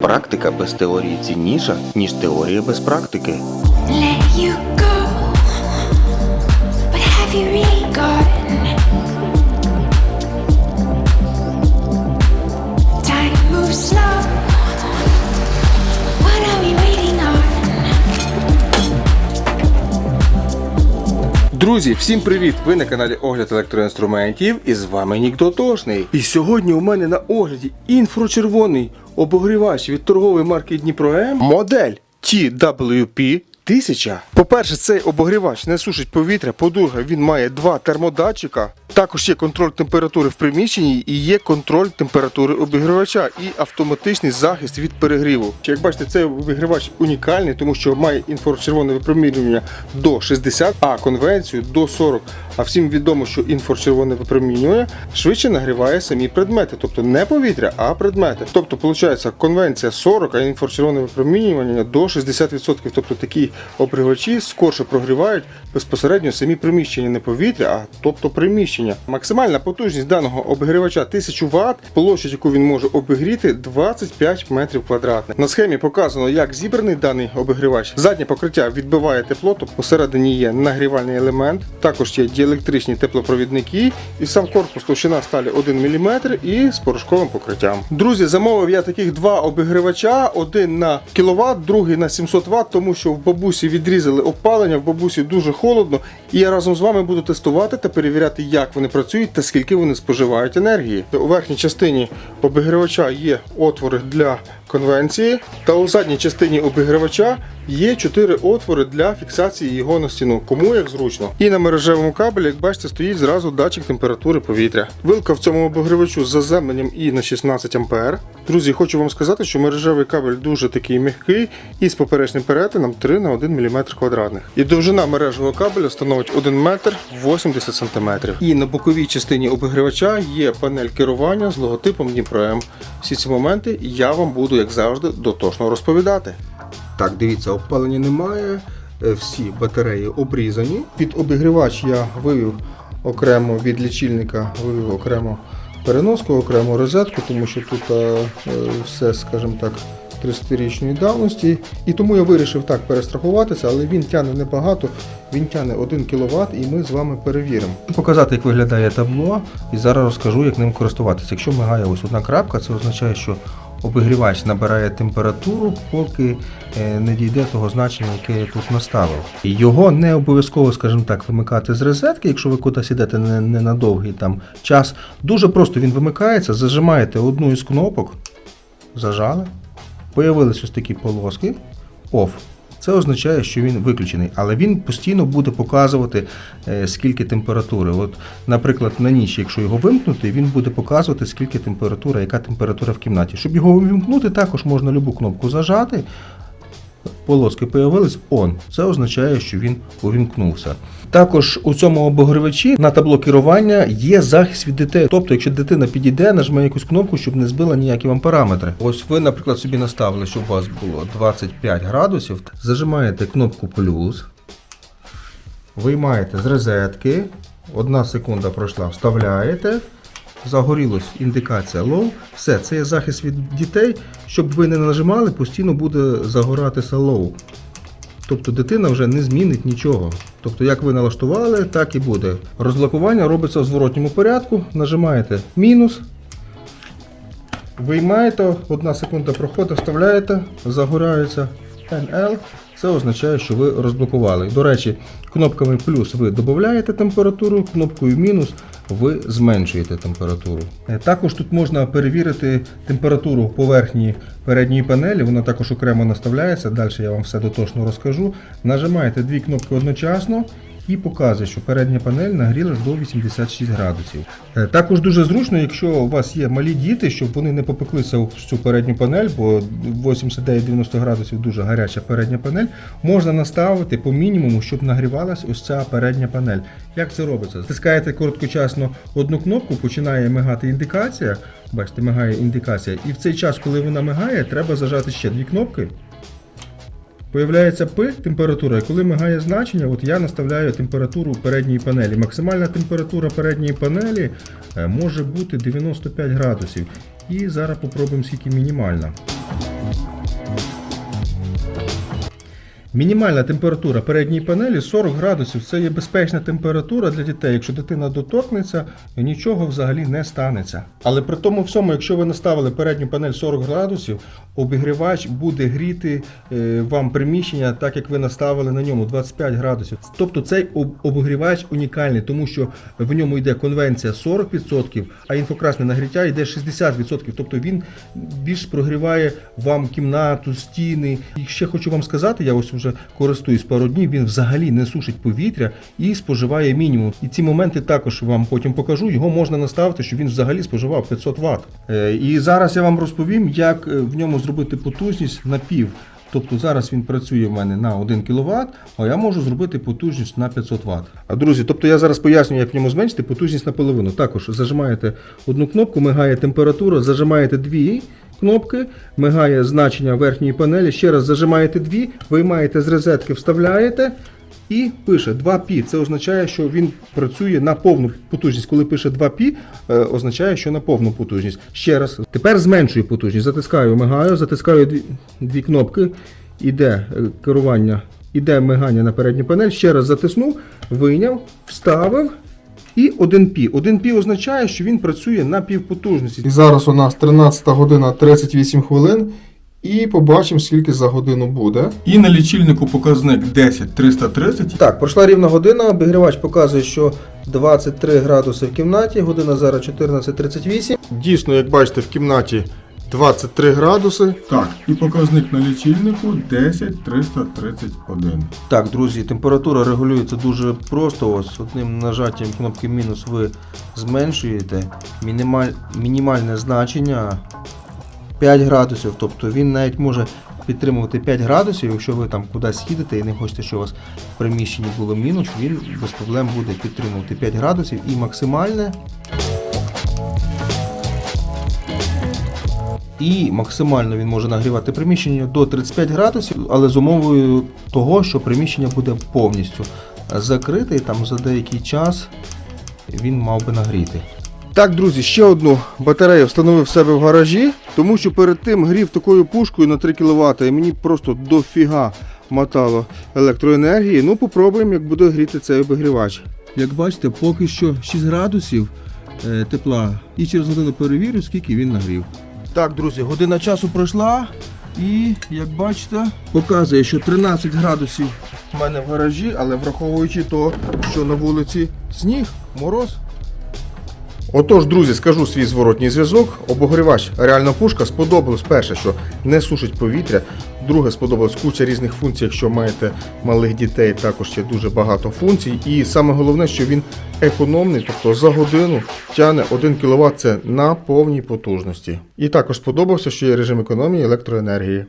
Практика без теорії цінніша, ніж теорія без практики. let you go. Друзі, всім привіт! Ви на каналі Огляд електроінструментів і з вами Нік Дотошний. І сьогодні у мене на огляді інфрачервоний обогрівач від торгової марки Дніпро М модель TWP 1000. По-перше, цей обогрівач не сушить повітря. По-друге, він має два термодатчика. Також є контроль температури в приміщенні і є контроль температури обігрівача і автоматичний захист від перегріву. Як бачите, цей обігрівач унікальний, тому що має інфрачервоне випромінювання до 60, а конвенцію до 40. А всім відомо, що інфрачервоне випромінювання швидше нагріває самі предмети, тобто не повітря, а предмети. Тобто, виходить, конвенція 40, а інфрачервоне випромінювання до 60%. Тобто такі обігрівачі скорше прогрівають безпосередньо самі приміщення, не повітря, а тобто приміщення. Максимальна потужність даного обігрівача 1000 Вт, площадь, яку він може обігріти, 25 метрів квадратних. На схемі показано, як зібраний даний обігрівач. Заднє покриття відбиває тепло, тобто посередині є нагрівальний елемент, також є діелектричні теплопровідники, і сам корпус товщина сталі 1 мм і з порошковим покриттям. Друзі, замовив я таких два обігрівача: один на кіловат, другий на 700 Вт, тому що в бабусі відрізали опалення, в бабусі дуже холодно. І я разом з вами буду тестувати та перевіряти, як вони працюють та скільки вони споживають енергії. У верхній частині обігрівача є отвори для конвенції, та у задній частині обігрівача є 4 отвори для фіксації його на стіну, кому як зручно. І на мережевому кабелі, як бачите, стоїть зразу датчик температури повітря. Вилка в цьому обігрівачу з заземленням і на 16 А. Друзі, хочу вам сказати, що мережевий кабель дуже такий м'який і з поперечним перетином 3 на 1 мм квадратних. І довжина мережевого кабеля становить 1 метр 80 см. І на боковій частині обігрівача є панель керування з логотипом Дніпро М. Всі ці моменти я вам буду, як завжди, дотошно розповідати. Так, дивіться, опалення немає. е, Всі батареї обрізані. Під обігрівач я вивів окремо від лічильника, вивів окремо переноску, окремо розетку, тому що тут е, е, все, скажімо так, 30-річної давності. І тому я вирішив так перестрахуватися, але він тягне небагато, він тягне 1 кВт і ми з вами перевіримо. Показати, як виглядає табло, і зараз розкажу, як ним користуватися. Якщо мигає ось одна крапка, це означає, що обігрівач набирає температуру, поки е, не дійде того значення, яке я тут наставив. Його не обов'язково, скажімо так, вимикати з розетки, якщо ви кудись ідете не, не на довгий там час. Дуже просто він вимикається, зажимаєте одну із кнопок, зажали, появились ось такі полоски, OFF. Це означає, що він виключений, але він постійно буде показувати, е, скільки температури. От, наприклад, на ніч, якщо його вимкнути, він буде показувати, скільки температура, яка температура в кімнаті. Щоб його увімкнути, також можна любу кнопку зажати. Полоски появились on. Це означає, що він увімкнувся. Також у цьому обогрівачі на табло керування є захист від дітей. Тобто, якщо дитина підійде, нажме якусь кнопку, щоб не збила ніякі вам параметри. Ось ви, наприклад, собі наставили, щоб у вас було 25 градусів. Зажимаєте кнопку плюс, виймаєте з розетки. Одна секунда пройшла, вставляєте. Загорілась індикація low. Все, це є захист від дітей. Щоб ви не нажимали, постійно буде загоратися low. Тобто дитина вже не змінить нічого. Тобто, як ви налаштували, так і буде. Розблокування робиться в зворотньому порядку. Нажимаєте мінус. Виймаєте, одна секунда проходить, вставляєте, загорається NL. Це означає, що ви розблокували. До речі, кнопками плюс ви додаєте температуру, кнопкою мінус ви зменшуєте температуру. Е, Також тут можна перевірити температуру поверхні передньої панелі, вона також окремо наставляється. Далі я вам все дотошно розкажу. Нажимаєте дві кнопки одночасно. І показує, що передня панель нагрілась до 86 градусів. Е, Також дуже зручно, якщо у вас є малі діти, щоб вони не попеклися в цю передню панель, бо 89-90 градусів дуже гаряча передня панель, можна наставити по мінімуму, щоб нагрівалась ось ця передня панель. Як це робиться? Стискаєте короткочасно одну кнопку, починає мигати індикація. Бачите, мигає індикація. І в цей час, коли вона мигає, треба зажати ще дві кнопки. Появляється P, температура, і коли мигає значення, от я наставляю температуру передньої панелі. Максимальна температура передньої панелі е, може бути 95 градусів. І зараз попробуємо скільки мінімальна. Мінімальна температура передньої панелі 40 градусів. Це є безпечна температура для дітей. Якщо дитина доторкнеться, нічого взагалі не станеться. Але при тому всьому, якщо ви наставили передню панель 40 градусів, обігрівач буде гріти е, вам приміщення, так як ви наставили на ньому 25 градусів. Тобто цей об- обігрівач унікальний, тому що в ньому йде конвенція 40%, а інфокрасне нагріття йде 60%. Тобто він більш прогріває вам кімнату, стіни. І ще хочу вам сказати, я ось вже користуюсь пару днів, він взагалі не сушить повітря і споживає мінімум. І ці моменти також вам потім покажу. Його можна наставити, щоб він взагалі споживав 500 Вт. Е, І зараз я вам розповім, як е, в ньому зробити потужність на пів. Тобто зараз він працює в мене на 1 кВт, а я можу зробити потужність на 500 Вт. А друзі, тобто я зараз пояснюю, як в ньому зменшити потужність наполовину. Також зажимаєте одну кнопку, мигає температура, зажимаєте дві кнопки, мигає значення верхньої панелі. Ще раз зажимаєте дві, виймаєте з розетки, вставляєте. І пише 2π. Це означає, що він працює на повну потужність. Коли пише 2π, е, означає, що на повну потужність. Ще раз. Тепер зменшую потужність. Затискаю, мигаю, затискаю дві, дві кнопки. Іде е, керування, іде мигання на передню панель. Ще раз затиснув, вийняв, вставив. І 1P. 1P означає, що він працює на півпотужності. І зараз у нас 13 година 38 хвилин. І побачимо, скільки за годину буде. І на лічильнику показник 10 330. Так, пройшла рівна година. Обігрівач показує, що 23 градуси в кімнаті, година зараз 14.38. Дійсно, як бачите, в кімнаті 23 градуси. Так, і показник на лічильнику 10 331. Так, друзі, температура регулюється дуже просто. Ось одним нажаттям кнопки мінус ви зменшуєте мінімаль... мінімальне значення 5 градусів. Тобто він навіть може підтримувати 5 градусів, якщо ви там кудись їдете і не хочете, щоб у вас в приміщенні було мінус, він без проблем буде підтримувати 5 градусів і максимальне. І максимально він може нагрівати приміщення до 35 градусів, але з умовою того, що приміщення буде повністю закрите, і там за деякий час він мав би нагріти. Так, друзі, ще одну батарею встановив в себе в гаражі, тому що перед тим грів такою пушкою на 3 кВт і мені просто дофіга мотало електроенергії. Ну, попробуємо, як буде гріти цей обігрівач. Як бачите, поки що 6 градусів е, тепла, і через годину перевірю, скільки він нагрів. Так, друзі, година часу пройшла, і як бачите, показує, що 13 градусів в мене в гаражі, але враховуючи то, що на вулиці сніг, мороз. Отож, друзі, скажу свій зворотній зв'язок. Обогрівач реально пушка. Сподобалось перше, що не сушить повітря. Друге, сподобалось куча різних функцій. Якщо маєте малих дітей, також є дуже багато функцій. І саме головне, що він економний, тобто за годину тягне 1 кВт це на повній потужності. І також сподобався, що є режим економії електроенергії.